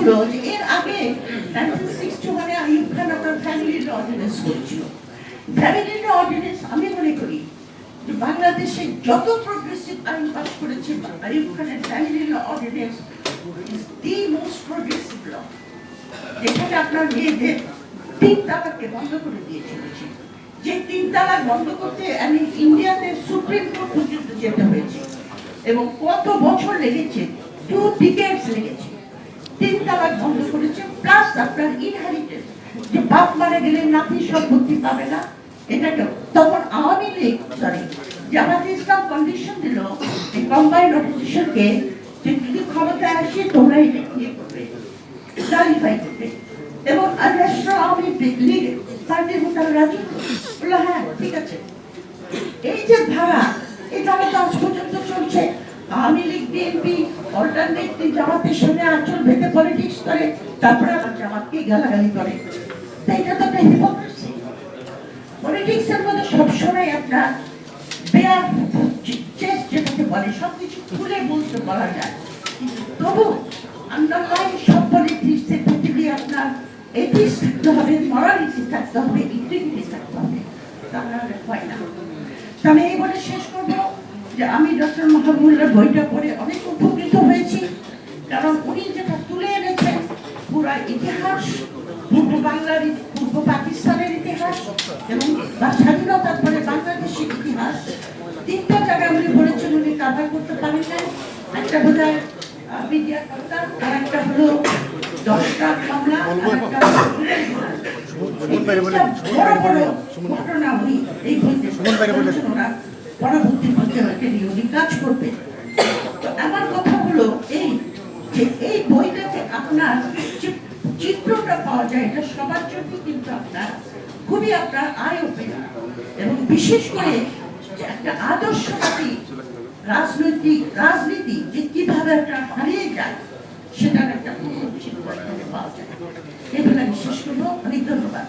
হলো যে এর আগে আইয়ুব খান আপনার ফ্যামিলির অর্ডিনেন্স করেছিল। ফ্যামিলির অর্ডিনেন্স আমি মনে করি যে বাংলাদেশে যত প্রোগ্রেসিভ আইন করেছে আইয়ুব খানের ফ্যামিলির ordinance is the most progressive law যেখানে আপনার মেয়েদের তিন তালাককে বন্ধ করে যে তিন তালাক বন্ধ করতে আমি ইন্ডিয়াতে সুপ্রিম কোর্ট পর্যন্ত যেতে হয়েছে। এবং কত বছর লেগেছে? টু ডিকেটস লেগেছে। তিন তালাক বন্ধ করেছে প্লাস আপনার ইনহেরিটেন্স যে বাপ মারা গেলে নাতি সম্পত্তি পাবে না এটাকে তখন আওয়ামী লীগ সরি জামাত ইসলাম কন্ডিশন দিল, এই কম্বাইন্ড অপোজিশনকে যে যদি ক্ষমতায় আসে তোমরা এটা ইয়ে করবে ক্লারিফাই করবে। এবং রাষ্ট্র আওয়ামী লীগ পার্টির মোতাবেক রাজি। বলল হ্যাঁ ঠিক আছে। এই যে ধারা এই ধারা তো আজ পর্যন্ত চলছে। আওয়ামী লীগ বিএনপি অল্টারনেটলি জামাতের সঙ্গে আচল ভেঙে পলিটিক্স করে তারপরে আবার জামাতকে গালাগালি করে। এটা তো একটা হিপোক্রেসি পলিটিক্সের মধ্যে সবসময় আপনার বেয়ার চেস্ট যেটাকে বলে, সবকিছু খুলে বলতে বলা যায়। কিন্তু তবু আন্ডারলাইন সব পলিটিক্সের পৃথিবী আপনার এথিক্স থাকতে হবে মরালিটি থাকতে হবে ইন্টিগ্রিটি থাকতে হবে। তাহলে হয় না। তো এই বলে শেষ যে আমি ডক্টর মাহবুবুল্লাহ বইটা পড়ে অনেক উপকৃত হয়েছি। কারণ উনি যেটা তুলে এনেছেন পুরা ইতিহাস পূর্ব বাংলার পূর্ব পাকিস্তানের ইতিহাস এবং বা স্বাধীনতার পরে বাংলাদেশের ইতিহাস। তিনটা জায়গায় উনি বলেছেন উনি কাভার করতে পারেন নাই। একটা বোধ হয় মিডিয়া কথা আর একটা হলো দশটা মামলা আর একটা বড় বড় ঘটনা উনি এই বইতে সুমন বাইরে বলে- ওরা পরবর্তী পর্যায়ে নিয়ে কাজ করবে। আমার কথা হলো এই যে এই বইটাতে আপনার চিত্রটা পাওয়া যায়, এটা সবার জন্য কিন্তু আপনার খুবই আপনার আয় ওপেন এবং বিশেষ করে একটা আদর্শবাদী রাজনৈতিক রাজনীতি যে কীভাবে একটা হারিয়ে যায়, সেটার একটা পাওয়া যায়। এগুলো আমি করব। অনেক ধন্যবাদ।